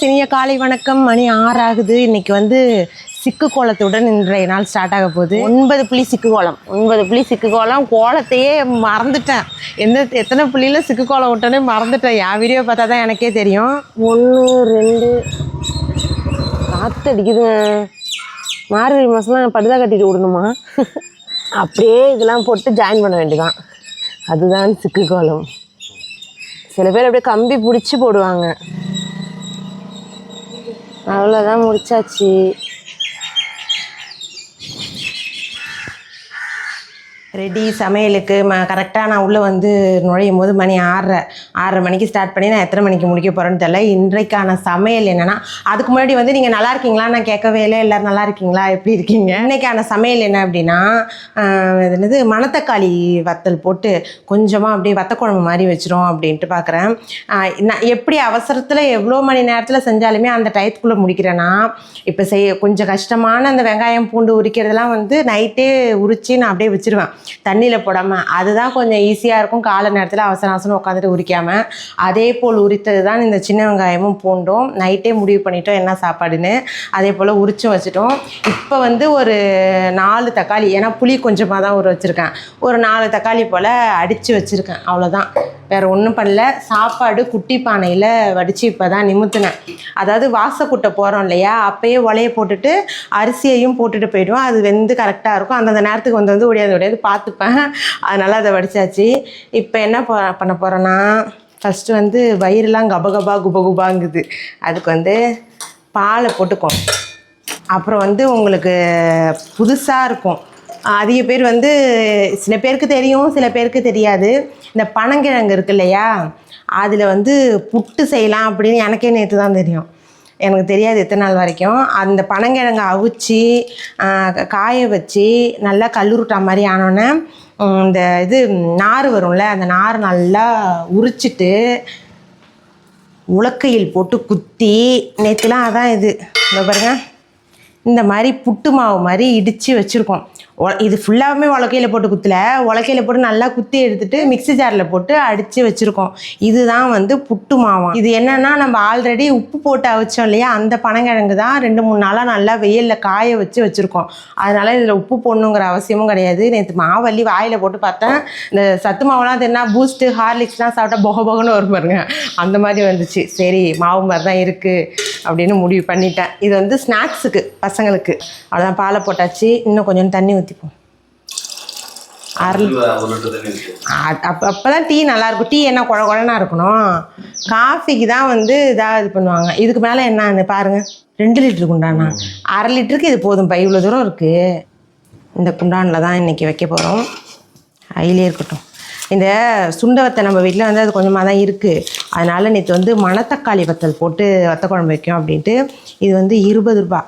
சினிய காலை வணக்கம். மணி ஆறு ஆகுது இன்னைக்கு வந்து சிக்கு கோலத்துடன் இன்றைய நாள் ஸ்டார்ட் ஆக போகுது. ஒன்பது புள்ளி சிக்கு கோலம். ஒன்பது புள்ளி சிக்கு கோலம். கோலத்தையே மறந்துட்டேன். எந்த எத்தனை புள்ளியில் சிக்கு கோலம் விட்டோன்னே மறந்துட்டேன். என் வீடியோ பார்த்தா தான் எனக்கே தெரியும். ஒன்று ரெண்டு. காற்று அடிக்குதுங்க மார்கழி மாதம்லாம் படுதா கட்டிட்டு விடணுமா? அப்படியே இதெல்லாம் போட்டு ஜாயின் பண்ண வேண்டியதான் அதுதான் சிக்கு கோலம். சில பேர் அப்படியே கம்பி பிடிச்சி போடுவாங்க. அவ்வளோதான் முடிச்சாச்சு. ரெடி சமையலுக்கு ம கரெக்டாக நான் உள்ளே வந்து நுழையும் போது மணி ஆறரை ஆறரை மணிக்கு ஸ்டார்ட் பண்ணி நான் எத்தனை மணிக்கு முடிக்க போகிறேன்னு தெரியல. இன்றைக்கான சமையல் என்னென்னா அதுக்கு முன்னாடி வந்து நீங்கள் நல்லா இருக்கீங்களா? நான் கேட்கவே இல்லை. எல்லோரும் நல்லா இருக்கீங்களா? எப்படி இருக்கீங்க? இன்னைக்கான சமையல் என்ன அப்படின்னா என்னது மணத்தக்காளி வத்தல் போட்டு கொஞ்சமாக அப்படியே வத்தக்குழம்பு மாதிரி வச்சிரும் அப்படின்ட்டு பார்க்குறேன் நான் எப்படி அவசரத்தில் எவ்வளோ மணி நேரத்தில் செஞ்சாலுமே அந்த டயத்துக்குள்ளே முடிக்கிறேன்னா இப்போ செய்ய கொஞ்சம் கஷ்டமான அந்த வெங்காயம் பூண்டு உரிக்கிறதெல்லாம் வந்து நைட்டே உரித்து நான் அப்படியே வச்சுருவேன். தண்ணியில் போடாமல் அதுதான் கொஞ்சம் ஈஸியாக இருக்கும். காலை நேரத்தில் அவசர அவசரம் உட்காந்துட்டு உரிக்காமல் அதே போல் உரித்தது தான் இந்த சின்ன வெங்காயமும் பூண்டும். நைட்டே முடிவு பண்ணிட்டோம் என்ன சாப்பாடுன்னு. அதே போல் உரிச்சும் வச்சுட்டோம். இப்போ வந்து ஒரு நாலு தக்காளி ஏன்னா புளி கொஞ்சமாக தான் ஊற வச்சுருக்கேன். ஒரு நாலு தக்காளி போல் அடித்து வச்சுருக்கேன். அவ்வளோதான் வேறு ஒன்றும் பண்ணல. சாப்பாடு குட்டி பானையில் வடித்து இப்போ தான் நிமித்துனேன். அதாவது வாசக்கூட்டை போகிறோம் இல்லையா? அப்போயே ஒலையை போட்டுட்டு அரிசியையும் போட்டுட்டு போயிடுவோம் அது வெந்து கரெக்டாக இருக்கும். அந்தந்த நேரத்துக்கு வந்து வந்து ஒடியாது ஒடியாது பார்த்துப்பேன். அதனால் அதை வடிச்சாச்சு. இப்போ என்ன போ பண்ண போகிறேன்னா ஃபஸ்ட்டு வந்து வயிறுலாம் கபகபா குபகுபாங்குது. அதுக்கு வந்து பாலை போட்டுக்கோம் அப்புறம் வந்து உங்களுக்கு புதுசாக இருக்கும். அதிக பேர் வந்து சில பேருக்கு தெரியும் சில பேருக்கு தெரியாது. இந்த பனங்கிழங்கு இருக்கு இல்லையா? அதில் வந்து புட்டு செய்யலாம் அப்படின்னு எனக்கே நேற்று தான் தெரியும். எனக்கு தெரியாது எத்தனை நாள் வரைக்கும். அந்த பனங்கிழங்கை அவிச்சு காய வச்சு நல்லா கல்லுருட்டா மாதிரி ஆனோடனே இந்த இது நார் வரும்ல அந்த நார் நல்லா உரிச்சிட்டு உலக்கையில் போட்டு குத்தி நேற்றுலாம் அதான் இது. இந்த பாருங்க. இந்த மாதிரி புட்டு மாவு மாதிரி இடித்து வச்சுருக்கோம். இது ஃபுல்லாகவே உலக்கையில் போட்டு குத்தல. உலக்கையில் போட்டு நல்லா குத்தி எடுத்துட்டு மிக்ஸி ஜாரில் போட்டு அடித்து வச்சுருக்கோம். இதுதான் வந்து புட்டு மாவாம் இது என்னென்னா நம்ம ஆல்ரெடி உப்பு போட்டு அவிச்சோம் இல்லையா? அந்த பனங்கிழங்கு தான் ரெண்டு மூணு நாளாக நல்லா வெயிலில் காய வச்சு வச்சுருக்கோம். அதனால் இதில் உப்பு போடணுங்கிற அவசியமும் கிடையாது. நேற்று மாவள்ளி வாயில் போட்டு பார்த்தேன். இந்த சத்து மாவுலாம் தின்னா பூஸ்ட்டு ஹார்லிக்ஸ்லாம் சாப்பிட்டா பொக பொகன்னு வரும் பாருங்க. அந்த மாதிரி வந்துச்சு. சரி மாவு மாதிரி தான் இருக்குது அப்படின்னு முடிவு பண்ணிட்டேன். இது வந்து ஸ்நாக்ஸுக்கு பசங்களுக்கு. அவ்வளோதான் பாலை போட்டாச்சு. இன்னும் கொஞ்சம் தண்ணி ஊற்றிப்போம் அரை லிட்டர் அப்போ தான் டீ நல்லாயிருக்கும் டீ என்ன குழ குழனா இருக்கணும்? காஃபிக்கு தான் வந்து இதாக இது பண்ணுவாங்க. இதுக்கு மேலே என்னன்னு பாருங்கள் ரெண்டு லிட்டருக்கு உண்டானா அரை லிட்டருக்கு இது போதும். பை இவ்வளோ தூரம் இருக்குது இந்த குண்டானில் தான் இன்றைக்கி வைக்க போகிறோம் அதிலே இருக்கட்டும். இந்த சுண்டவத்தை நம்ம வீட்டில் வந்து அது கொஞ்சமாக தான் இருக்குது அதனால் நேற்று வந்து மணத்தக்காளி வத்தல் போட்டு வத்த குழம்பு வைக்கும் அப்படின்ட்டு. இது வந்து இருபது ரூபா.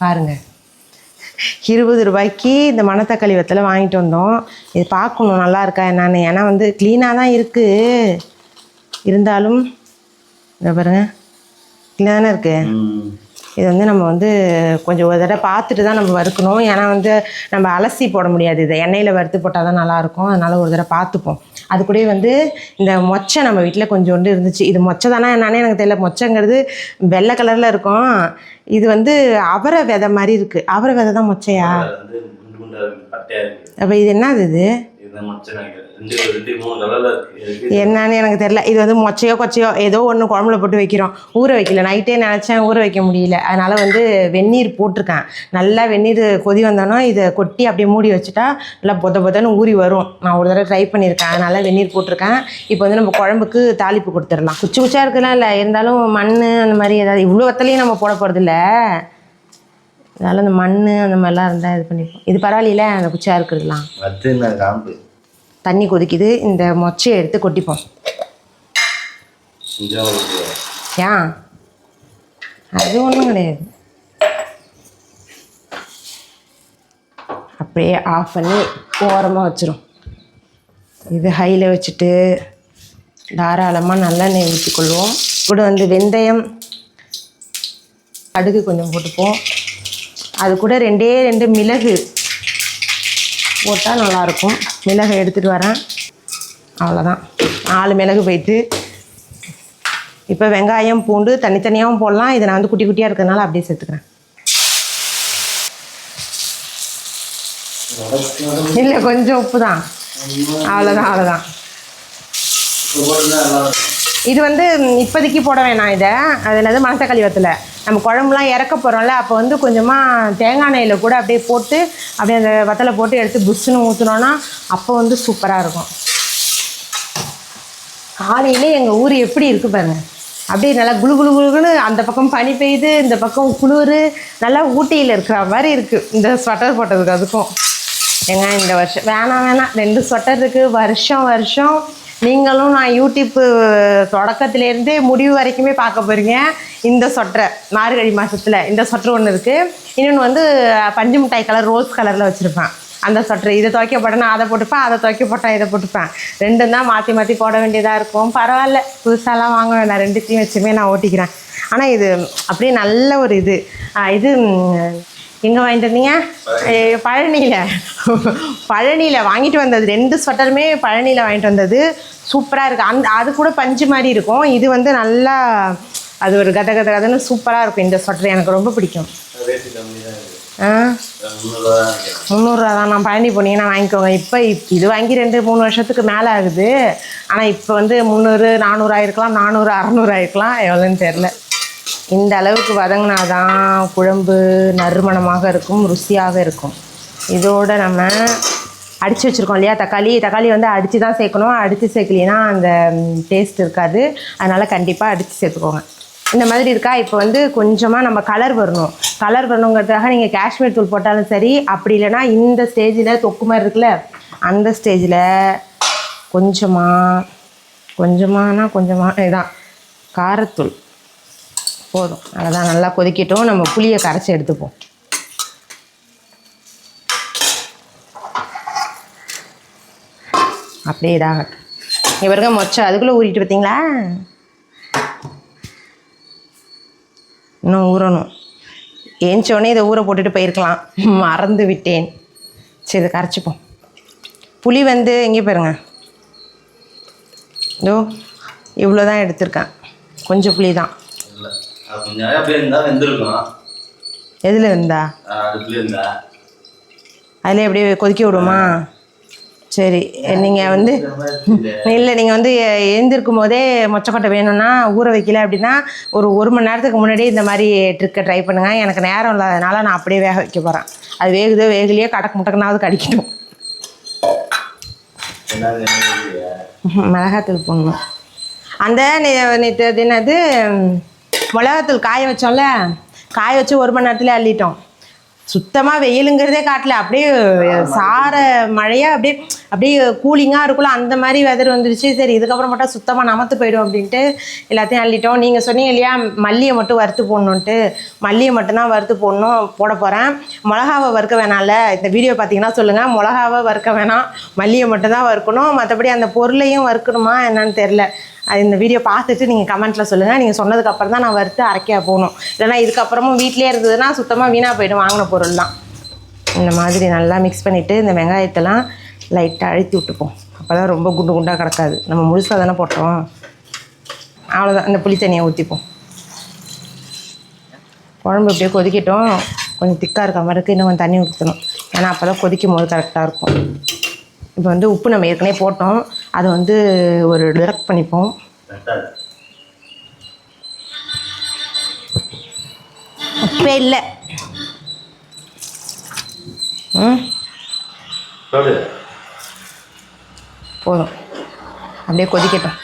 பாருங்கள் இருபது ரூபாய்க்கு இந்த மணத்தக்காளி வத்தலை வாங்கிட்டு வந்தோம். இது பார்க்கணும் நல்லா இருக்கா என்னன்னு. ஏன்னா வந்து க்ளீனாக தான் இருக்குது இருந்தாலும் இதை பாருங்க. க்ளீனாக தானே இருக்குது. இது வந்து நம்ம வந்து கொஞ்சம் ஒரு தடவை பார்த்துட்டு தான் நம்ம வறுக்கணும். ஏன்னா வந்து நம்ம அலசி போட முடியாது இதை. எண்ணெயில் வறுத்து போட்டால் தான் நல்லாயிருக்கும் அதனால் ஒரு தடவை பார்த்துப்போம். அது கூடயே வந்து இந்த மொச்சை நம்ம வீட்டில் கொஞ்சோண்டு இருந்துச்சு. இது மொச்சை தானே என்னன்னே எனக்கு தெரியல. மொச்சைங்கிறது வெள்ளை கலரில் இருக்கும். இது வந்து அவரை விதை மாதிரி இருக்குது அவரை விதை தான் மொச்சையா அப்போ இது என்னது இது? என்னன்னு எனக்கு தெரியல. இது வந்து மொச்சையோ கொச்சையோ ஏதோ ஒன்று குழம்புல போட்டு வைக்கிறோம். ஊற வைக்கல. நைட்டே நினச்சேன் ஊற வைக்க முடியல. அதனால் வந்து வெந்நீர் போட்டிருக்கேன். நல்லா வெந்நீர் கொதி வந்தோன்னா இதை கொட்டி அப்படியே மூடி வச்சுட்டா நல்லா பொத பொதன்னு ஊறி வரும். நான் ஒரு தடவை ட்ரை பண்ணியிருக்கேன். அதனால் வெந்நீர் போட்டிருக்கேன். இப்போ வந்து நம்ம குழம்புக்கு தாளிப்பு கொடுத்துடலாம். குச்சி குச்சா இருக்கலாம் இல்லை. இருந்தாலும் மண் அந்த மாதிரி ஏதாவது இவ்வளோ வத்தலையும் நம்ம போட போகிறதில்ல அதனால் அந்த மண் அந்த மாதிரிலாம் இருந்தால் இது பண்ணிப்போம். இது பரவாயில்ல அந்த குச்சியாக இருக்கிறதுலாம்? அது காம்பு? தண்ணி கொதிக்குது. இந்த மொச்சையை எடுத்து கொட்டிப்போம். ஏன் அது ஒன்றும் கிடையாது. அப்படியே ஆஃப் பண்ணி ஓரமாக வச்சிரும். இது ஹையில் வச்சுட்டு தாராளமாக நல்லெண்ணெய் ஊற்றிக்கொள்வோம் கூட வந்து வெந்தயம் கடுகு கொஞ்சம் போட்டுப்போம். அது கூட ரெண்டே ரெண்டு மிளகு போட்டால் நல்லாயிருக்கும். மிளகை எடுத்துகிட்டு வரேன். அவ்வளோதான். நாலு மிளகு போயிட்டு. இப்போ வெங்காயம் பூண்டு தனித்தனியாகவும் போடலாம். இதை நான் வந்து குட்டி குட்டியாக இருக்கிறதுனால அப்படியே சேர்த்துக்கிறேன். இல்லை கொஞ்சம் உப்பு தான். அவ்வளோதான் அவ்வளோதான். இது வந்து இப்போதைக்கு போட வேணாம் இதை. அது என்னது மணத்தக்காளி வத்தில் நம்ம குழம்புலாம் இறக்க போகிறோம்ல அப்போ வந்து கொஞ்சமாக தேங்காய் எண்ணெயில் கூட அப்படியே போட்டு அப்படியே அந்த வத்தலை போட்டு எடுத்து புஷ்ஷுன்னு ஊற்றினோன்னா அப்போ வந்து சூப்பராக இருக்கும். காலையில் எங்கள் ஊர் எப்படி இருக்கு பாருங்க. அப்படியே நல்லா குளு குளு குளுன்னு அந்த பக்கம் பனி பெய்யுது இந்த பக்கம் குளிர் நல்லா ஊட்டியில் இருக்கிற மாதிரி இருக்குது இந்த ஸ்வெட்டர் போட்டதுக்கு அதுக்கும். ஏங்க இந்த வருஷம் வேணாம் வேணாம். ரெண்டு ஸ்வெட்டர் இருக்குது வருஷம் வருஷம் நீங்களும் நான் யூடியூப்பு தொடக்கத்துலேருந்தே முடிவு வரைக்குமே பார்க்க போகிறீங்க இந்த சொட்டரை மார்கழி மாதத்தில் இந்த சொட்டர் ஒன்று இருக்குது இன்னொன்று வந்து பஞ்சு மிட்டாய் கலர் ரோஸ் கலரில் வச்சுருப்பேன். அந்த சொட்டர் இதை துவைக்க போட்டேன்னா அதை போட்டுப்பேன் அதை துவைக்க போட்டால் இதை போட்டுப்பேன். ரெண்டும் தான் மாற்றி மாற்றி போட வேண்டியதாக இருக்கும். பரவாயில்ல புதுசாலாம் வாங்க வேண்டாம். ரெண்டுத்தையும் வச்சுமே நான் ஓட்டிக்கிறேன். ஆனால் இது அப்படியே நல்ல ஒரு இது. இது எங்கே வாங்கிட்டு வந்தீங்க பழனியில். பழனியில் வாங்கிட்டு வந்தது. ரெண்டு ஸ்வெட்டருமே பழனியில் வாங்கிட்டு வந்தது. சூப்பராக இருக்குது அந்த அது கூட பஞ்சு மாதிரி இருக்கும். இது வந்து நல்லா அது ஒரு கத கத கதன்னு சூப்பராக இருக்கும். இந்த ஸ்வெட்டர் எனக்கு ரொம்ப பிடிக்கும். ஆ? முந்நூறுரூவா தான் நான் பழனி போனீங்கன்னா வாங்கிக்கோங்க. இப்போ இப் இது வாங்கி ரெண்டு மூணு வருஷத்துக்கு மேலே ஆகுது. ஆனால் இப்போ வந்து முந்நூறு நானூறு ஆயிருக்கலாம். நானூறு அறநூறு ஆயிருக்கலாம். எவ்வளோன்னு தெரில இந்த அளவுக்கு வதங்கினாதான் குழம்பு நறுமணமாக இருக்கும் ருசியாக இருக்கும். இதோட நம்ம அடித்து வச்சுருக்கோம் இல்லையா? தக்காளி தக்காளி வந்து அடித்து தான் சேர்க்கணும். அடித்து சேர்க்கலினா அந்த டேஸ்ட் இருக்காது. அதனால் கண்டிப்பாக அடித்து சேர்த்துக்கோங்க. இந்த மாதிரி இருக்கா? இப்போ வந்து கொஞ்சமாக நம்ம கலர் வரணும். கலர் வரணுங்கிறதுக்காக நீங்கள் காஷ்மீர் தூள் போட்டாலும் சரி அப்படி இல்லைன்னா இந்த ஸ்டேஜில் தொக்கு மாதிரி இருக்குல்ல? அந்த ஸ்டேஜில் கொஞ்சமாக கொஞ்சமானா கொஞ்சமாக இதுதான் காரத்தூள். போதும். அதான் நல்லா கொதிக்கட்டும். நம்ம புளியை கரைச்சி எடுத்துப்போம். அப்படியே இதாகட்டும். இவருங்க மொச்சை. அதுக்குள்ளே ஊறிட்டு பார்த்தீங்களா இன்னும் ஊறணும். ஏஞ்சோடனே இதை ஊற போட்டுட்டு போயிருக்கலாம். மறந்து விட்டேன். சரி இதை கரைச்சிப்போம். புளி வந்து எங்கே பாருங்க. இதோ இவ்வளோ தான் எடுத்திருக்கேன். கொஞ்சம் புளி தான் கொஞ்சம் வெந்திருக்கும் எதில் இருந்தா இருந்தா. அதில் எப்படியே கொதிக்க விடுமா? சரி நீங்கள் வந்து இல்லை நீங்கள் வந்து எழுந்திருக்கும் போதே மொச்சக்கொட்டை வேணும்னா ஊற வைக்கல அப்படின்னா ஒரு ஒரு மணி நேரத்துக்கு முன்னாடியே இந்த மாதிரி ட்ரிக்கை ட்ரை பண்ணுங்கள் எனக்கு நேரம் இல்லாதனால நான் அப்படியே வேக வைக்க போகிறேன் அது வேகுதோ வேகலையோ கடக்கு முட்டக்குனாவது என்ன மிளகாத்தூள் போடணும். அந்த என்னது மிளகாத்தூள் காய வச்சோம்ல காய வச்சு ஒரு மணி நேரத்துலேயே அள்ளிட்டோம். சுத்தமாக வெயிலுங்கிறதே காட்டல. அப்படியே சார மழையாக அப்படியே அப்படியே கூலிங்காக இருக்கும்ல அந்த மாதிரி வெதர் வந்துருச்சு. சரி இதுக்கப்புறம் மட்டும் சுத்தமாக நமத்து போயிடும் அப்படின்ட்டு எல்லாத்தையும் அள்ளிட்டோம். நீங்கள் சொன்னீங்க இல்லையா மல்லியை மட்டும் வறுத்து போடணுன்ட்டு மல்லியை மட்டும்தான் வறுத்து போடணும் போட போகிறேன் மிளகாவை வறுக்க வேணாம்ல. இந்த வீடியோ பார்த்தீங்கன்னா சொல்லுங்கள் மிளகாவை வறுக்க வேணாம். மல்லியை மட்டும்தான் வறுக்கணும். மற்றபடி அந்த பொருளையும் வறுக்கணுமா என்னன்னு தெரில அது இந்த வீடியோ பார்த்துட்டு நீங்கள் கமெண்ட்டில் சொல்லுங்கள் நீங்கள் சொன்னதுக்கப்புறம் தான் நான் வறுத்து அரைக்க போகணும். இல்லைன்னா இதுக்கப்புறமும் வீட்டிலே இருந்ததுன்னா சுத்தமாக வீணாக போயிடும். வாங்கின பொருள். தான். இந்த மாதிரி நல்லா மிக்ஸ் பண்ணிவிட்டு இந்த வெங்காயத்தெல்லாம் லைட்டாக அழுத்தி விட்டுப்போம். அப்போ தான் ரொம்ப குண்டு குண்டாக கிடக்காது. நம்ம முழுசாக தானே போட்டோம். அவ்வளோதான் இந்த புளி தண்ணியை ஊற்றிப்போம் குழம்பு இப்படியே கொதிக்கட்டும். கொஞ்சம் திக்காக இருக்க மாதிரி இருக்குது இன்னும் கொஞ்சம் தண்ணி ஊற்றணும் ஏன்னா அப்போ தான் கொதிக்கும் போது கரெக்டாக இருக்கும். இப்போ வந்து உப்பு நம்ம ஏற்கனவே போட்டோம். அதை வந்து ஒரு டிரெக்ட் பண்ணிப்போம். உப்பே இல்லை. போதும். அப்படியே கொதிக்கட்டும்.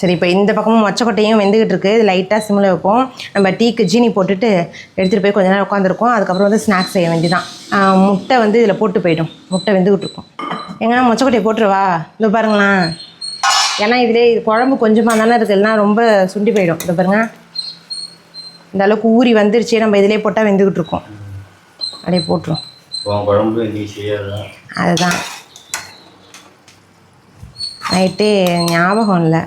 சரி இப்போ இந்த பக்கமும் மொச்சக்கொட்டையும் வெந்துக்கிட்டு இருக்கு. இது லைட்டாக சிம்மில் வைப்போம். நம்ம டீக்கு ஜீனி போட்டுட்டு எடுத்துகிட்டு போய் கொஞ்ச நேரம் உட்காந்துருக்கோம் அதுக்கப்புறம் வந்து ஸ்நாக்ஸ் செய்ய வேண்டியதான் முட்டை வந்து இதில் போட்டு போயிடும். முட்டை வெந்துக்கிட்டு இருக்கும். எங்கன்னா மொச்சக்கொட்டையை போட்டுருவா இதோ பாருங்களேன். ஏன்னா இதிலே இது குழம்பு கொஞ்சமாக தானே இருக்குது இல்லைன்னா ரொம்ப சுண்டி போயிடும். இதோ பாருங்க. இந்த அளவுக்கு ஊறி வந்துருச்சு. நம்ம இதிலே போட்டால் வெந்துக்கிட்டு இருக்கோம். அப்படியே போட்டுரும். குழம்பு அதுதான். நைட்டு ஞாபகம் இல்லை.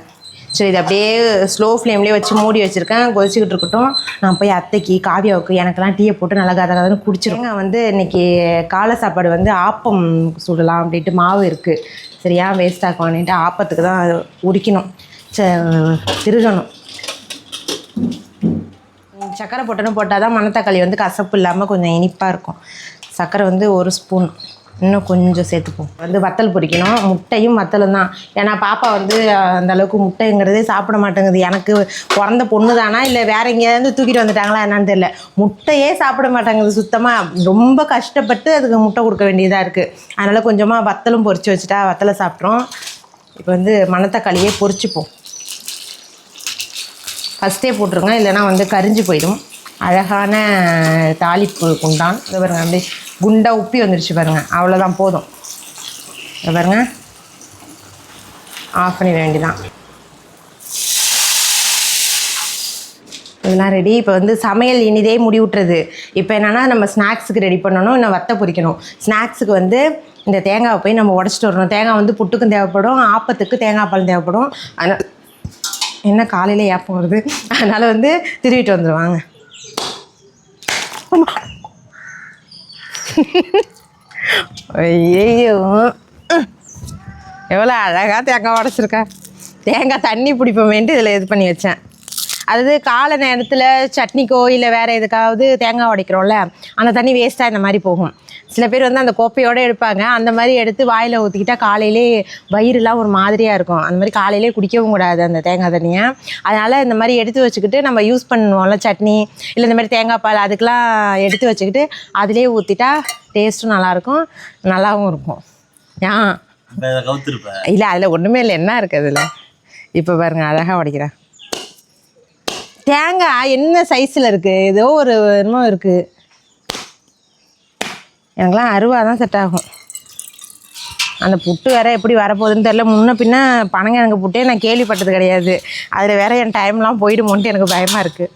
சரி இது அப்படியே ஸ்லோ ஃப்ளேம்லேயே வச்சு மூடி வச்சுருக்கேன். கொதிச்சுக்கிட்டு இருக்கட்டும். நான் போய் அத்தைக்கு காவியாவுக்கு எனக்கெல்லாம் டீயை போட்டு நல்லா கதை கதன்னு குடிச்சிருங்க வந்து இன்னைக்கு காலை சாப்பாடு வந்து ஆப்பம் சுடலாம் அப்படின்ட்டு மாவு இருக்குது சரியா வேஸ்ட் ஆக்குவான்ட்டு ஆப்பத்துக்கு தான் உரிக்கணும். ச- திருகணும் சர்க்கரை போட்டணும் போட்டால் தான் மணத்தக்காளி வந்து கசப்பு இல்லாமல் கொஞ்சம் இனிப்பாக இருக்கும். சர்க்கரை வந்து ஒரு ஸ்பூன். இன்னும் கொஞ்சம் சேர்த்துப்போம். வந்து வத்தல் பொரிக்கணும். முட்டையும் வத்தலும் தான். ஏன்னா பாப்பா வந்து அந்தளவுக்கு அந்த அளவுக்கு முட்டைங்கிறதே சாப்பிட மாட்டேங்குது. எனக்கு பிறந்த பொண்ணு தானா இல்லை வேற எங்கேயாவது தூக்கிட்டு வந்துட்டாங்களா? என்னன்னு தெரியல. முட்டையே சாப்பிட மாட்டேங்குது சுத்தமாக ரொம்ப கஷ்டப்பட்டு அதுக்கு முட்டை கொடுக்க வேண்டியதாக இருக்குது அதனால் கொஞ்சமாக வத்தலும் பொரிச்சு வச்சுட்டா வத்தலை சாப்பிட்றோம் இப்போ வந்து மணத்தக்காளியே பொரிச்சுப்போம். ஃபஸ்ட்டே போட்டுருங்க இல்லைன்னா வந்து கரிஞ்சு போயிடும். அழகான தாளிப்பு குண்டான். இது பாருங்க அப்படியே குண்டா உப்பி வந்துருச்சு பாருங்கள் அவ்வளோதான் போதும். இது பாருங்க. ஆஃப் பண்ணிட வேண்டிதான். இதெல்லாம் ரெடி இப்போ வந்து சமையல் இனிதே முடிவுட்டுறது இப்போ என்னென்னா நம்ம ஸ்நாக்ஸுக்கு ரெடி பண்ணணும். இன்னும் வத்த பொரிக்கணும். ஸ்நாக்ஸுக்கு வந்து இந்த தேங்காவை போய் நம்ம உடச்சிட்டு வரணும். தேங்காய் வந்து புட்டுக்கும் தேவைப்படும். ஆப்பத்துக்கு தேங்காய் பால் தேவைப்படும். அதனால் என்ன காலையில் ஏப்பம் வருது? அதனால் வந்து திருவிட்டு வந்துடுவாங்க ஐயோ எவ்வளோ அழகாக தேங்காய் உடச்சிருக்கா. தேங்காய் தண்ணி பிடிப்போமேன்ட்டு இதில் இது பண்ணி வச்சேன். அதாவது காலை நேரத்தில் சட்னிக்கோ இல்லை வேறு எதுக்காவது தேங்காய் உடைக்கிறோம்ல அந்த தண்ணி வேஸ்ட்டாக இந்த மாதிரி போகும். சில பேர் வந்து அந்த கோப்பையோடு எடுப்பாங்க. அந்த மாதிரி எடுத்து வாயில் ஊற்றிக்கிட்டா காலையிலே வயிறுலாம் ஒரு மாதிரியாக இருக்கும். அந்த மாதிரி காலையிலே குடிக்கவும் கூடாது அந்த தேங்காய் தண்ணியை. அதனால் இந்த மாதிரி எடுத்து வச்சுக்கிட்டு நம்ம யூஸ் பண்ணுவோம்ல சட்னி இல்லை இந்த மாதிரி தேங்காய் பால் அதுக்கெலாம் எடுத்து வச்சுக்கிட்டு அதிலே ஊற்றிட்டா டேஸ்ட்டும் நல்லாயிருக்கும் நல்லாவும் இருக்கும். ஏன் இல்லை அதில் ஒன்றுமே இல்லை. என்ன இருக்குது அதில்? இப்போ பாருங்க அழகாக உடைக்கிறேன் தேங்காய் என்ன சைஸில் இருக்குது ஏதோ ஒரு என்னமோ இருக்குது எனக்குலாம் அருவா தான் செட் ஆகும். அந்த புட்டு வேற எப்படி வரப்போகுதுன்னு தெரில முன்ன பின்ன பனங்கிழங்கு புட்டே நான் கேள்விப்பட்டது கிடையாது. அதில் வேற என் டைம்லாம் போயிடுமோன்ட்டு எனக்கு பயமாக இருக்குது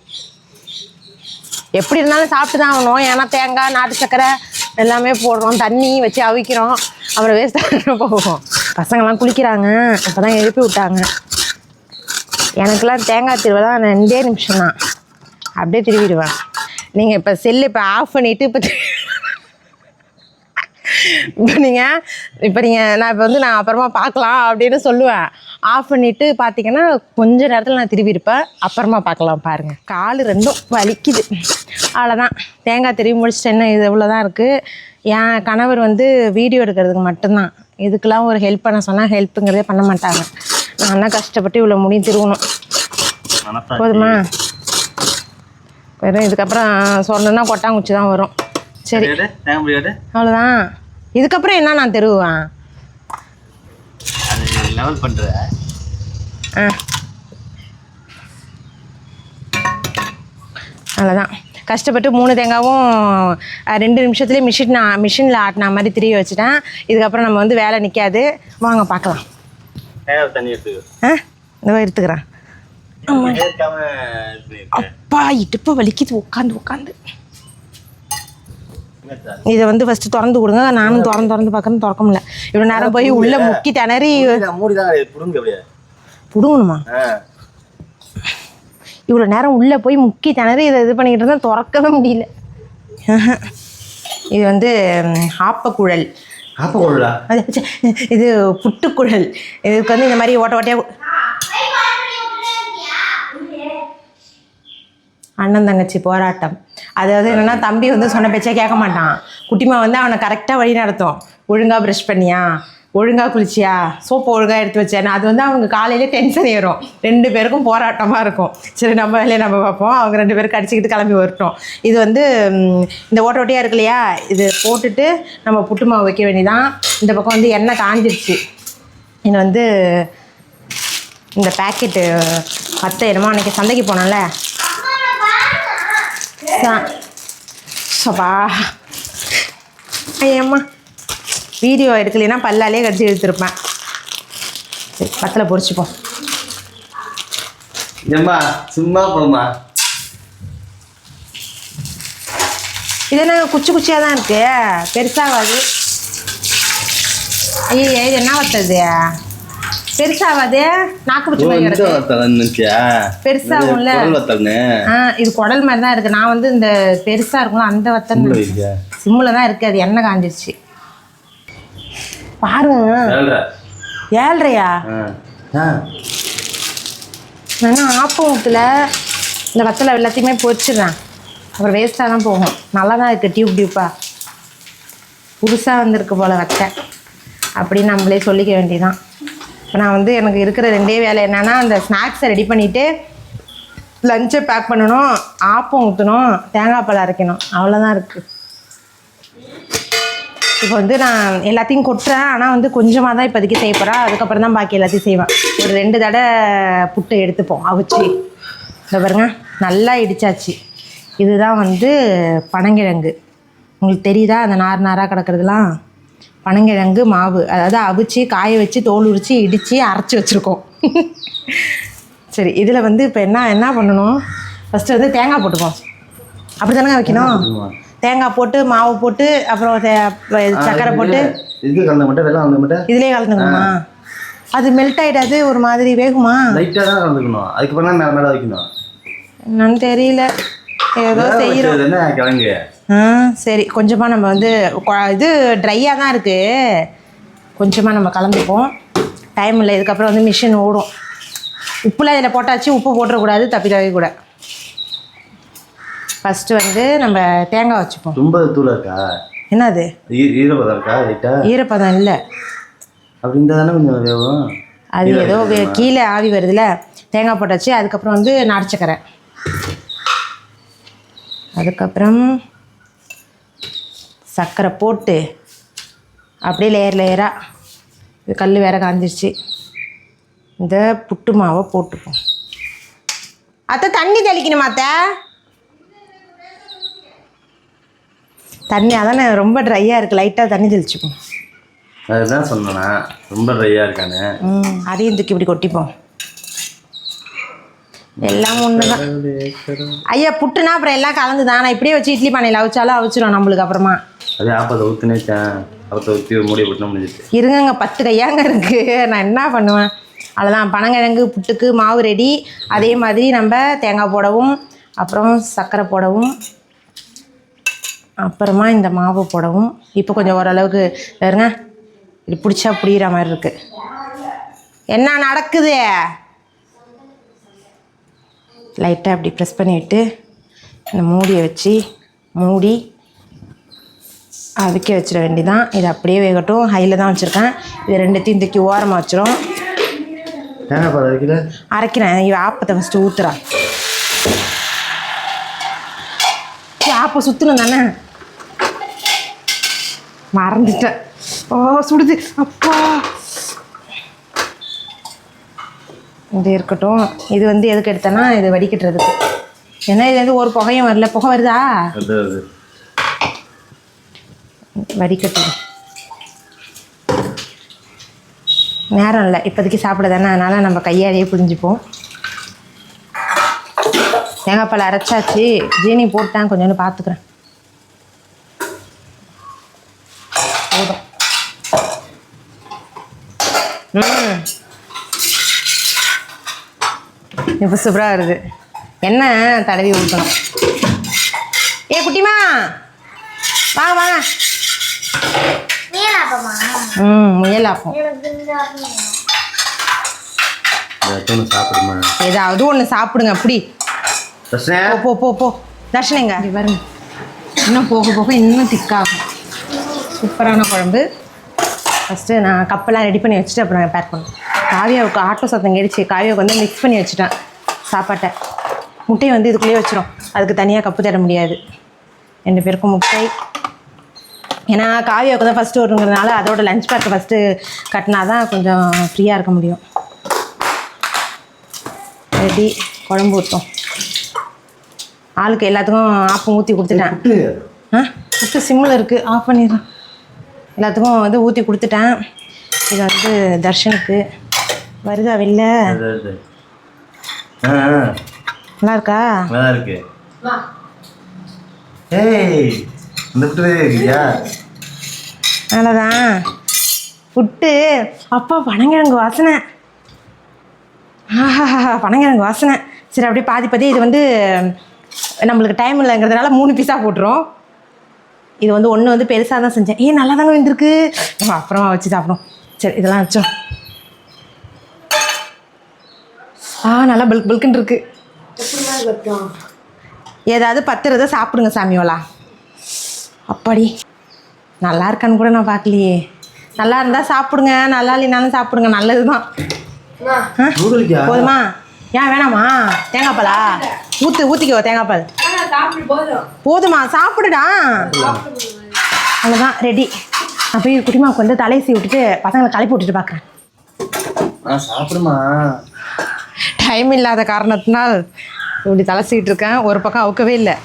எப்படி இருந்தாலும் சாப்பிட்டு தான் ஆகணும். ஏன்னா தேங்காய் நாட்டு சக்கரை எல்லாமே போடுறோம். தண்ணி வச்சு அவிக்கிறோம். அப்புறம் வேஸ்ட்டாக போவோம் பசங்கள்லாம் குளிக்கிறாங்க. அப்போ தான் எழுப்பி விட்டாங்க. எனக்கெல்லாம் தேங்காய் திருவை தான் ரெண்டே நிமிஷம் தான். அப்படியே திருவிடுவேன். நீங்கள் இப்போ செல்லு இப்போ ஆஃப் பண்ணிவிட்டு இப்போ இப்போ நீங்கள் இப்போ நீங்கள் நான் இப்போ வந்து நான் அப்புறமா பார்க்கலாம் அப்படின்னு சொல்லுவேன். ஆஃப் பண்ணிவிட்டு பார்த்தீங்கன்னா கொஞ்ச நேரத்தில் நான் திரும்பி இருப்பேன் அப்புறமா பார்க்கலாம் பாருங்கள் கால் ரெண்டும் வலிக்குது. அவ்வளோதான் தேங்காய் திரும்பி முடிச்சுட்டு என்ன இது இவ்வளோ தான் இருக்குது என் கணவர் வந்து வீடியோ எடுக்கிறதுக்கு மட்டும்தான். இதுக்கெல்லாம் ஒரு ஹெல்ப் பண்ண சொன்னால் ஹெல்ப்புங்கிறதே பண்ண மாட்டாங்க. நான் தான் கஷ்டப்பட்டு இவ்வளோ முடியும் திருவணும். போதுமா? வெறும் இதுக்கப்புறம் சொன்னேன்னா கொட்டாங்குச்சி தான் வரும். சரி. அவ்வளோதான் இதுக்கப்புறம் என்ன நான் தெருவேன் லெவல் பண்ற ஆ. அவ்வளோதான் கஷ்டப்பட்டு மூணு தேங்காவும் ரெண்டு நிமிஷத்துலேயே மிஷின் மிஷினில் ஆட்டின மாதிரி திருவி வச்சுட்டேன். இதுக்கப்புறம் நம்ம வந்து வேலை நிற்காது வாங்க பார்க்கலாம். ஆ? இந்த எடுத்துக்கிறேன். அப்பா இடுப்பு வலிக்குது. உட்காந்து உட்காந்து? இதை வந்து ஃபஸ்ட்டு திறந்து கொடுங்க. நானும் திறந்து திறந்து பார்க்கணும் திறக்க முடியல. இவ்வளோ நேரம் போய் உள்ளே முக்கி திணறி புடுங்கணுமா. இவ்வளோ நேரம் உள்ளே போய் முக்கி திணறி இதை இது பண்ணிக்கிட்டு இருந்தால் திறக்கவே முடியல. இது வந்து ம், ஆப்பக்குழல் ஆப்ப இது புட்டுக்குழல். இதுக்கு வந்து இந்த மாதிரி ஓட்ட ஓட்டையாக அண்ணன் தங்கச்சி போராட்டம். அதாவது என்னென்னா தம்பி வந்து சொன்ன பேச்சே கேட்க மாட்டான். குட்டிமா வந்து அவனை கரெக்டாக வழி நடத்தும். ஒழுங்காக ப்ரெஷ் பண்ணியா? ஒழுங்காக குளிச்சியா? சோப்பு ஒழுங்காக எடுத்து வச்சேன் அது வந்து அவங்க காலையில் டென்ஷன் ஏறும். ரெண்டு பேருக்கும் போராட்டமாக இருக்கும். சரி நம்ம வேலையை நம்ம பார்ப்போம். அவங்க ரெண்டு பேரும் கடிச்சிக்கிட்டு கிளம்பி வரட்டும். இது வந்து இந்த ஓட்ட ஓட்டையாக இருக்கு இல்லையா? இது போட்டுட்டு நம்ம புட்டு மாவு வைக்க வேண்டியதான் இந்த பக்கம் வந்து எண்ணெய் காஞ்சிருச்சு. இது வந்து இந்த பேக்கெட்டு பத்து என்னமோ அன்றைக்கி சந்தைக்கு போனோம்ல. சா- சபா. ஐயம்மா வீடியோ எடுக்கலைன்னா பல்லாலே கடிச்சு எடுத்திருப்பேன் சரி பத்தில் பொரிச்சுப்போம் ஏம்மா சும்மா போமா இது என்ன குச்சி குச்சியாக தான் இருக்கு? பெருசாகாது ஐயோ இது என்ன வத்தது? பெருசாகாது நாக்கு பிடிச்ச மாதிரி கிடக்கு. பெருசாகும்ல? இது குடல் மாதிரி தான் இருக்குது நான் வந்து இந்த பெருசாக இருக்கும்ல அந்த வைக்க. சிம்மில் தான் இருக்குது அது எண்ணெய் காஞ்சிருச்சு. பாருங்க. ஏழ்றையா. நான் ஆப்பம் ஊற்றல இந்த வத்தலை எல்லாத்தையுமே பொரிச்சிடுறேன். அப்புறம் வேஸ்ட்டாக தான் போகும். நல்லா தான் இருக்குது டியூப் டியூப்பாக புதுசாக வந்திருக்கு போல் வத்தை. அப்படின்னு நம்மளே சொல்லிக்க வேண்டியதான் இப்போ நான் வந்து எனக்கு இருக்கிற ரெண்டே வேலை என்னென்னா அந்த ஸ்நாக்ஸை ரெடி பண்ணிவிட்டு லஞ்சை பேக் பண்ணணும் ஆப்பம் ஊற்றணும் தேங்காய் பால் அரைக்கணும். அவ்வளோதான் இருக்குது இப்போ வந்து நான் எல்லாத்தையும் கொட்டுறேன். ஆனால் வந்து கொஞ்சமாக தான் இப்போதைக்கு செய்ய போகிறேன் அதுக்கப்புறம் தான் பாக்கி எல்லாத்தையும் செய்வேன். ஒரு ரெண்டு தடவை புட்டு எடுத்துப்போம். அவிச்சு. இந்த பாருங்க. நல்லா இடிச்சாச்சு. இதுதான் வந்து பனங்கிழங்கு. உங்களுக்கு தெரியுதா? அந்த நார் நாராக கிடக்கிறதுலாம். பனங்கிழங்கு மாவு. அதாவது அவிச்சு காய வச்சு தோல் உரித்து இடித்து அரைச்சி வச்சுருக்கோம். சரி இதில் வந்து இப்போ என்ன என்ன பண்ணணும்? ஃபஸ்ட்டு வந்து தேங்காய் போட்டுப்போம். அப்படி தானேங்க வைக்கணும் தேங்காய் போட்டு மாவு போட்டு அப்புறம் சர்க்கரை போட்டு. இது கலந்த மட்டும் வெள்ளம் கலந்த மட்டும் இதுலயே கலந்துக்கணுமா? அது மெல்ட் ஆயிடாது ஒரு மாதிரி வேகுமா? தான் கலந்துக்கணும். மேலே மேலே வைக்கணும். என்னன்னு தெரியல. ஏதோ என்ன? கிழங்கு. ஆ சரி. கொஞ்சமாக நம்ம வந்து இது ட்ரையாக தான் இருக்குது கொஞ்சமாக நம்ம கலந்துப்போம். டைம் இல்லை. இதுக்கப்புறம் வந்து மிஷின் ஓடும். உப்புலாம் இதில் போட்டாச்சு உப்பு போட்டுறக்கூடாது தப்பி தவி கூட. ஃபஸ்ட்டு வந்து நம்ம தேங்காய் வச்சுப்போம். ரொம்ப தூரம் இருக்கா? என்னது? ஈரப்பதம் இருக்கா? லைட்டா ஈரப்பதம் இல்லை. அப்படி இருந்தால் தானே கொஞ்சம் வேகும் அது ஏதோ கீழே ஆவி வருதுல தேங்காய் போட்டாச்சு அதுக்கப்புறம் வந்து நாட்டுச்சக்கரை. அதுக்கப்புறம் சர்க்கரை போட்டு அப்படியே லேயர் லேயராக கல் வேற காஞ்சிருச்சு. இந்த புட்டு மாவை போட்டுப்போம். அத்தை தண்ணி தெளிக்கணுமா அத்தை? தண்ணி அதானே ரொம்ப ட்ரையாக இருக்குது லைட்டாக தண்ணி தெளிச்சுப்போம் அதுதான் சொன்னேன் ரொம்ப ட்ரையாக இருக்கானு. ம் அதையும் தூக்கி இப்படி கொட்டிப்போம். எல்லாம் ஒன்று தான் ஐயா புட்டுனா அப்புறம் எல்லாம் கலந்து தான் நான் இப்படியே வச்சு இட்லி பானையில் அவிச்சாலும் அவிச்சிரும் நம்மளுக்கு அப்புறமா. அதே ஆப்பத்தை ஊற்றுனேச்சேன் ஆப்பத்தை ஊற்றி மூடி போட்டு முடிஞ்சிட்டு இருங்கங்க பத்து கையாங்க இருக்கு. நான் என்ன பண்ணுவேன்? அவ்வளோதான் பனங்கிழங்கு புட்டுக்கு மாவு ரெடி அதே மாதிரி நம்ம தேங்காய் போடவும் அப்புறம் சர்க்கரை போடவும் அப்புறமா இந்த மாவு போடவும். இப்போ கொஞ்சம் ஓரளவுக்கு பாருங்க இப்படி பிடிச்சா புரியிற மாதிரி இருக்கு. என்ன நடக்குது? லைட்டாக அப்படி ப்ரெஸ் பண்ணிவிட்டு இந்த மூடியை வச்சு மூடி அவிக்க வச்சிட வேண்டியதான் இது அப்படியே வேகட்டும். ஹையில் தான் வச்சுருக்கேன். இது ரெண்டுத்தையும் தூக்கி ஓரமாக வச்சிரும். அரைக்கிறேன். இவ ஆப்பத்தை ஃபஸ்ட்டு ஊற்றுறா ஆப்பை சுற்றணும் தானே? மறந்துட்டேன் ஓ சுடுது அப்பா இது இருக்கட்டும் இது வந்து எதுக்கு எடுத்தேன்னா இது வடிகட்டுறதுக்கு ஏன்னா இது வந்து ஒரு புகையும் வரல புகை வருதா வடிகட்டுது நேரம் இல்லை இப்போதைக்கு சாப்பிட தானே அதனால் நம்ம கையாலேயே புரிஞ்சுப்போம் தேங்காய் பால் அரைச்சாச்சு ஜீனி போட்டேன் கொஞ்சோண்டு பார்த்துக்கிறேன் போதும் ம் இப்போ சூப்பராக வருது எண்ணெய் தடவி ஊற்றணும் ஏ குட்டிமா! வாங்க வாங்க. ம் முயல் ஆப்பம் எனக்கு இந்த ஆப்பம் வேணும். ஏதாச்சும் ஒன்று சாப்பிடுமா? ஏதாவது ஒன்று சாப்பிடுங்க அப்படி. போ போ போ போ. தர்ஷனிங்க இங்க பாருங்க. இன்னும் போக போக இன்னும் திக்காகும் சூப்பரான குழம்பு. ஃபஸ்ட்டு நான் கப்பெல்லாம் ரெடி பண்ணி வச்சுட்டு அப்புறம் பேக் பண்ணேன் காவியாவுக்கு ஆட்டோ சத்தம் கேடுச்சு காவியாவுக்கு வந்து மிக்ஸ் பண்ணி வச்சுட்டேன் சாப்பாட்டை. முட்டையை வந்து இதுக்குள்ளேயே வச்சிரும். அதுக்கு தனியாக கப்பு தேட முடியாது. ரெண்டு பேருக்கும் முட்டை. ஏன்னா காவியாவுக்கு தான் ஃபஸ்ட்டு வருங்கிறதுனால அதோட லஞ்ச் பேக்கை ஃபஸ்ட்டு கட்டினா தான் கொஞ்சம் ஃப்ரீயாக இருக்க முடியும். ரெடி குழம்பு ஊற்றும் ஆளுக்கு எல்லாத்துக்கும் ஆப்பம் ஊற்றி கொடுத்துட்டேன். ஆ? ஃபஸ்ட்டு சிம்மில் இருக்குது ஆஃப் பண்ணிடுறேன் எல்லாத்துக்கும் வந்து ஊற்றி கொடுத்துட்டேன். இது வந்து தர்ஷனுக்கு. வருதா வெளில? நல்லா இருக்கா நல்லா இருக்கு ஏய் புட்டு. அப்பா பனங்கிழங்கு வாசனை. ஆஹா பனங்கிழங்கு வாசனை. சரி அப்படியே பாதி பாதி இது வந்து நம்மளுக்கு டைம் இல்லைங்கிறதுனால மூணு பீஸாக போட்டுரும் இது வந்து ஒன்று வந்து பெருசாக தான் செஞ்சேன். ஏ நல்லா தாங்க வந்திருக்கு? நம்ம அப்புறமா வச்சு சாப்பிடும் சரி இதெல்லாம் வச்சோம் ஆ நல்லா பல்க் பல்க்குன்னு இருக்கு. ஏதாவது பத்துறத சாப்பிடுங்க சாமியோலா. அப்பாடி நல்லா இருக்கான்னு கூட நான் பார்க்கலையே. நல்லா இருந்தால் சாப்பிடுங்க நல்லா இல்லைனாலும் சாப்பிடுங்க நல்லது தான் நூடுல்ஸா போதுமா? ஏன் வேணாமா? தேங்காய் பாலா? ஊற்று ஊற்றிக்கோ தேங்காய் பால். போதுமா. சாப்பிடுடா. அவ்வளோதான் ரெடி நான் போய் குட்டிமாவுக்கு வந்து தலையை விட்டுட்டு பசங்களை களைப்பி விட்டுட்டு பார்க்குறேன் ஆ சாப்பிடுமா. டைம் இல்லாத காரணத்தினால் இப்படி தலைச்சிக்கிட்டு இருக்கேன். ஒரு பக்கம் அவுக்கவே இல்லை.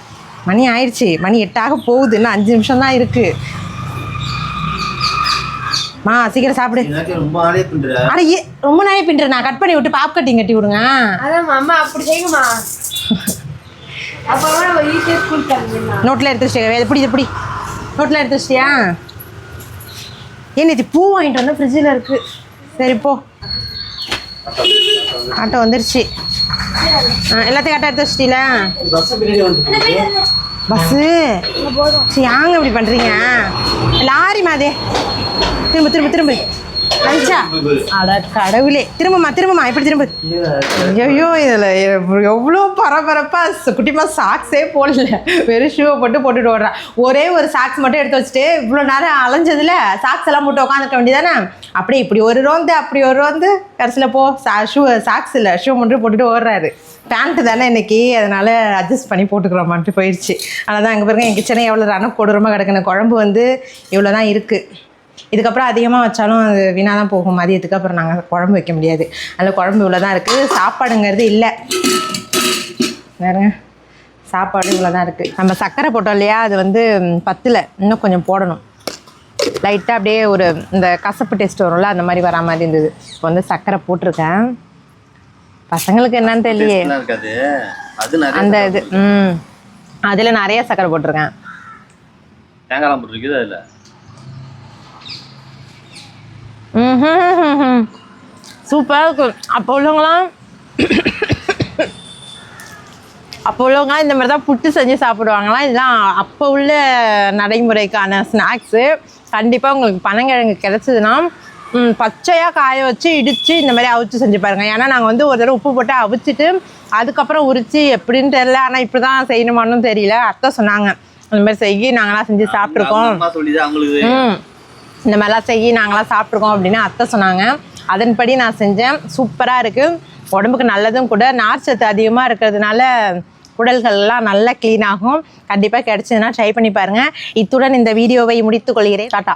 மணி ஆயிடுச்சு. மணி எட்டாக போகுது இன்னும் அஞ்சு நிமிஷம் தான் இருக்கு. மா சீக்கிரம் சாப்பிடு. அட ஏ ரொம்ப நாளே பின்னுறேன் நான் கட் பண்ணி விட்டு பாப் கட்டிங் கட்டி விடுங்க. அதான் அம்மா அப்படி செய்யுங்கம்மா அப்போ நம்ம ஈஸியாக ஸ்கூல் கிளம்பிடலாம் நோட்டில் எடுத்து வச்சிட்டியா? எப்படி எப்படி நோட்டில் எடுத்து வச்சிட்டியா? ஏன் நேற்று பூ வாங்கிட்டு வந்து ஃப்ரிட்ஜில் இருக்கு. சரி போ. ஆட்டோ வந்துருச்சு. எல்லாத்தையும் கரெக்டாக எடுத்து வச்சிட்டீல? பஸ்ஸு? சரி யாங்க இப்படி பண்ணுறீங்க லாரி மாதிே திரும்ப திரும்ப திரும்ப. லஞ்சா அட கடவுளே. திரும்பமா திரும்பமா எப்படி திரும்ப. ஐயோ இதில் எவ்வளோ பரபரப்பாக குட்டிமா சாக்ஸே போடல. வெறும் ஷூவை போட்டு போட்டுட்டு ஓடுறான் ஒரே ஒரு சாக்ஸ் மட்டும் எடுத்து வச்சுட்டு இவ்வளோ நேரம் அலைஞ்சதுல சாக்ஸ் எல்லாம் போட்டு உட்காந்துக்க வேண்டியதானே? அப்படியே இப்படி ஒரு ரோந்து அப்படி ஒரு ரோந்து. கடைசியில் போ சா ஷூ சாக்ஸ் இல்லை ஷூ மட்டும் போட்டுட்டு ஓடுறாரு. பேண்ட்டு தானே இன்னைக்கு. அதனால அட்ஜஸ்ட் பண்ணி போட்டுக்கிறோமான்ட்டு போயிடுச்சு. அதனால் தான் அங்கே பாருங்க என் கிச்சனே எவ்வளோ ரன கொடூரமாக கிடக்குன குழம்பு வந்து இவ்வளோ தான் இருக்குது இதுக்கப்புறம் அதிகமாக வச்சாலும் அது வீணாக தான் போகும். மதியத்துக்கு அப்புறம் நாங்கள் குழம்பு வைக்க முடியாது. அதில் குழம்பு இவ்வளோ தான் இருக்குது சாப்பாடுங்கிறது இல்லை. வேறுங்க. சாப்பாடு இவ்வளோ தான் இருக்குது நம்ம சர்க்கரை போட்டோம் இல்லையா? அது வந்து பத்தில். இன்னும் கொஞ்சம் போடணும். லைட்டாக அப்படியே ஒரு இந்த கசப்பு டேஸ்ட் வரும்ல அந்த மாதிரி வரா மாதிரி இருந்தது. இப்போ வந்து சர்க்கரை போட்டிருக்கேன். பசங்களுக்கு என்னன்னு தெரியலையே. அந்த இது ம். அதில் நிறைய சர்க்கரை போட்டிருக்கேன். தேங்காய் போட்டுருக்குது அதுல சூப்பராக இருக்கும் அப்போ உள்ளவங்களாம் அப்போ உள்ளவங்களாம் இந்த மாதிரி தான் புட்டு செஞ்சு சாப்பிடுவாங்களாம் இதெல்லாம் அப்போ உள்ள நடைமுறைக்கான ஸ்நாக்ஸு கண்டிப்பாக உங்களுக்கு பனங்கிழங்கு கிடச்சிதுன்னா பச்சையாக காய வச்சு இடித்து இந்த மாதிரி அவிச்சு செஞ்சு பாருங்கள் ஏன்னா நாங்கள் வந்து ஒரு தடவை உப்பு போட்டு அவிச்சிட்டு அதுக்கப்புறம் உரித்து எப்படின்னு தெரில ஆனால் இப்படி தான் செய்யணுமான்னு தெரியல. அத்தை சொன்னாங்க இந்த மாதிரி செய்ய நாங்களாம் செஞ்சு சாப்பிட்ருக்கோம் இந்த மாதிரிலாம் செய்ய நாங்களாம் சாப்பிட்ருக்கோம் அப்படின்னு அத்தை சொன்னாங்க. அதன்படி நான் செஞ்சேன். சூப்பராக இருக்குது உடம்புக்கு நல்லதும் கூட. நார்ச்சத்து அதிகமாக இருக்கிறதுனால குடல்கள்லாம் நல்லா க்ளீன் ஆகும். கண்டிப்பாக கிடச்சதுன்னா ட்ரை பண்ணி பாருங்கள் இத்துடன் இந்த வீடியோவை முடித்துக்கொள்கிறேன் டாட்டா.